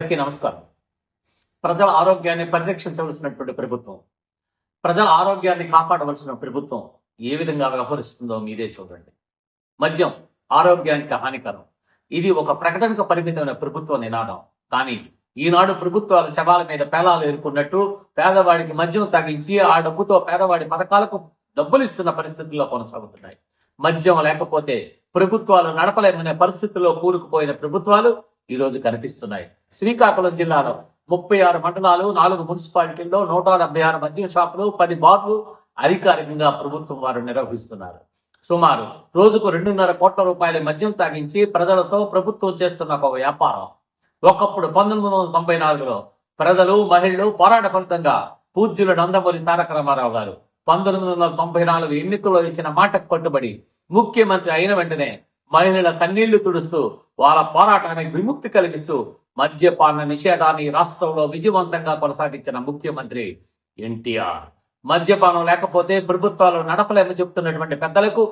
అందరికీ నమస్కారం. ప్రజల ఆరోగ్యాన్ని పరిరక్షించవలసినటువంటి ప్రభుత్వం ప్రజల ఆరోగ్యాన్ని కాపాడవలసిన ప్రభుత్వం ఏ విధంగా వ్యవహరిస్తుందో మీరే చూడండి. మద్యం ఆరోగ్యానికి హానికరం. ఇది ఒక ప్రకటనకు పరిమితమైన ప్రభుత్వ నినాదం. కానీ ఈనాడు ప్రభుత్వాల శవాల మీద పేలాలు ఎదుర్కొన్నట్టు పేదవాడికి మద్యం తగ్గించి ఆ డబ్బుతో పేదవాడి పథకాలకు డబ్బులు ఇస్తున్న పరిస్థితుల్లో కొనసాగుతున్నాయి. మద్యం లేకపోతే ప్రభుత్వాలు నడపలేమనే పరిస్థితుల్లో కూరుకుపోయిన ప్రభుత్వాలు ఈ రోజు కనిపిస్తున్నాయి. శ్రీకాకుళం జిల్లాలో ముప్పై ఆరు మండలాలు నాలుగు మున్సిపాలిటీల్లో నూట డెబ్బై ఆరు మద్యం షాపులు పది బార్లు అధికారికంగా ప్రభుత్వం వారు నిర్వహిస్తున్నారు. సుమారు రోజుకు రెండున్నర కోట్ల రూపాయల మద్యం తాగించి ప్రజలతో ప్రభుత్వం చేస్తున్న ఒక వ్యాపారం. ఒకప్పుడు పంతొమ్మిది వందల తొంభై నాలుగులో ప్రజలు మహిళలు పోరాట ఫలితంగా పూజ్యులు నందమూరి తారక రామారావు గారు పంతొమ్మిది వందల తొంభై నాలుగు ఎన్నికల్లో ఇచ్చిన మాటకు కట్టుబడి ముఖ్యమంత్రి అయిన వెంటనే మహిళల కన్నీళ్ళు తుడుస్తూ వాళ్ళ పోరాటానికి విముక్తి కలిగిస్తూ మద్యపాన నిషేధాన్ని రాష్ట్రంలో విజయవంతంగా కొనసాగించిన ముఖ్యమంత్రి ఎన్టీఆర్. మద్యపానం లేకపోతే ప్రభుత్వాలు నడపలేమని చెప్తున్నటువంటి పెద్దలకు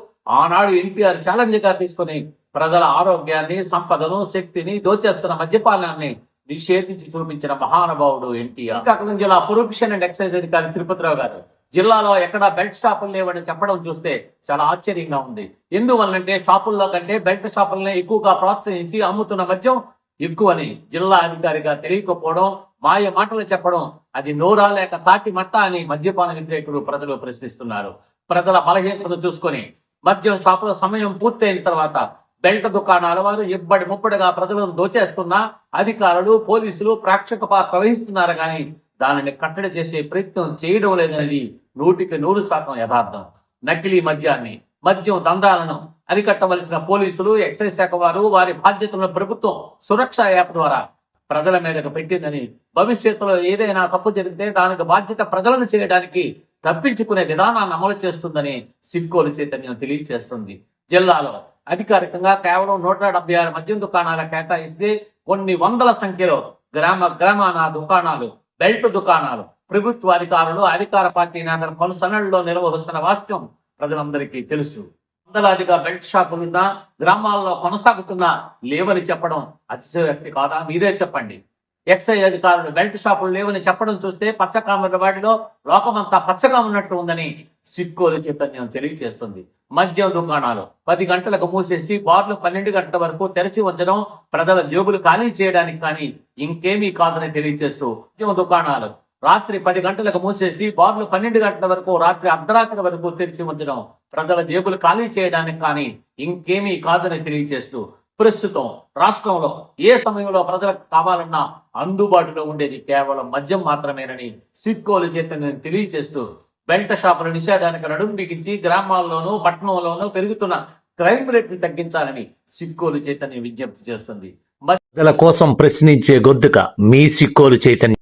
ఆనాడు ఎన్టీఆర్ ఛాలెంజ్గా తీసుకుని ప్రజల ఆరోగ్యాన్ని సంపదను శక్తిని దోచేస్తున్న మద్యపానాన్ని నిషేధించి చూపించిన మహానుభావుడు ఎన్టీఆర్. శ్రీకాకుళం జిల్లా పొల్యూషన్ అండ్ ఎక్సైజ్ అధికారి తిరుపతిరావు గారు జిల్లాలో ఎక్కడ బెల్ట్ షాపులు లేవని చెప్పడం చూస్తే చాలా ఆశ్చర్యంగా ఉంది. ఎందువల్లంటే షాపుల్లో కంటే బెల్ట్ షాపులనే ఎక్కువగా ప్రోత్సహించి అమ్ముతున్న మద్యం ఎక్కువని జిల్లా అధికారిగా తెలియకపోవడం మాయ మాటలు చెప్పడం అది నోరా లేక తాటి మట్ట అని మద్యపాన వ్యతిరేకులు ప్రజలు ప్రశ్నిస్తున్నారు. ప్రజల బలహీనతను చూసుకొని మద్యం షాపుల సమయం పూర్తయిన తర్వాత బెల్ట్ దుకాణాల వారు ఇబ్బడి ముప్పడిగా ప్రజలను దోచేస్తున్నా అధికారులు పోలీసులు ప్రేక్షక పాత్ర వహిస్తున్నారు కానీ దానిని కట్టడి చేసే ప్రయత్నం చేయడం లేదనేది నూటికి నూరు శాతం యథార్థం. నకిలీ మద్యాన్ని మద్యం దందాలను అరికట్టవలసిన పోలీసులు ఎక్సైజ్ శాఖ వారు వారి బాధ్యతలను ప్రభుత్వం సురక్ష యాప్ ద్వారా ప్రజల మీదకు పెట్టిందని భవిష్యత్తులో ఏదైనా తప్పు జరిగితే దానికి బాధ్యత ప్రజలను చేయడానికి తప్పించుకునే విధానాన్ని అమలు చేస్తుందని సిక్కోలు చైతన్యం తెలియజేస్తుంది జిల్లాలో అధికారికంగా కేవలం నూట డెబ్బై ఆరు మద్యం దుకాణాల కేటాయిస్తే కొన్ని వందల సంఖ్యలో గ్రామ గ్రామాన దుకాణాలు బెల్ట్ దుకాణాలు ప్రభుత్వ అధికారులు అధికార పార్టీ నేతల కొనసనల్లో నిర్వహిస్తున్న వాస్తవం ప్రజలందరికీ తెలుసు. వందలాదిగా బెల్ట్ షాపులున్నా గ్రామాల్లో కొనసాగుతున్నా లేవని చెప్పడం అతిశయోక్తి కాదా? మీరే చెప్పండి. ఎక్సైజ్ అధికారులు బెల్ట్ షాపులు లేవని చెప్పడం చూస్తే పచ్చకామల వాటిలో లోకమంతా పచ్చగా ఉన్నట్టు ఉందని సిక్కోలు చైతన్యం తెలియజేస్తుంది మద్యం దుకాణాలు పది గంటలకు మూసేసి బార్లు పన్నెండు గంటల వరకు తెరచి ఉంచడం ప్రజల జేబులు ఖాళీ చేయడానికి కానీ ఇంకేమీ కాదని తెలియజేస్తూ మద్యం దుకాణాలు రాత్రి పది గంటలకు మూసేసి బార్లు పన్నెండు గంటల వరకు రాత్రి అర్ధరాత్రి వరకు తెరిచి ఉంచడం ప్రజల జేబులు ఖాళీ చేయడానికి కానీ ఇంకేమీ కాదని తెలియజేస్తూ ప్రస్తుతం రాష్ట్రంలో ఏ సమయంలో ప్రజలకు కావాలన్నా అందుబాటులో ఉండేది కేవలం మద్యం మాత్రమేనని సిక్కోలు చైతన్యం తెలియజేస్తూ బెల్ట్ షాపుల నిషేధానికి నడుము బిగించి గ్రామాల్లోనూ పట్టణంలోనూ పెరుగుతున్న క్రైమ్ రేట్ను తగ్గించాలని సిక్కోలు చైతన్య విజ్ఞప్తి చేస్తుంది. కోసం ప్రశ్నించే గొద్దుక మీ సిక్కోలు చైతన్యం.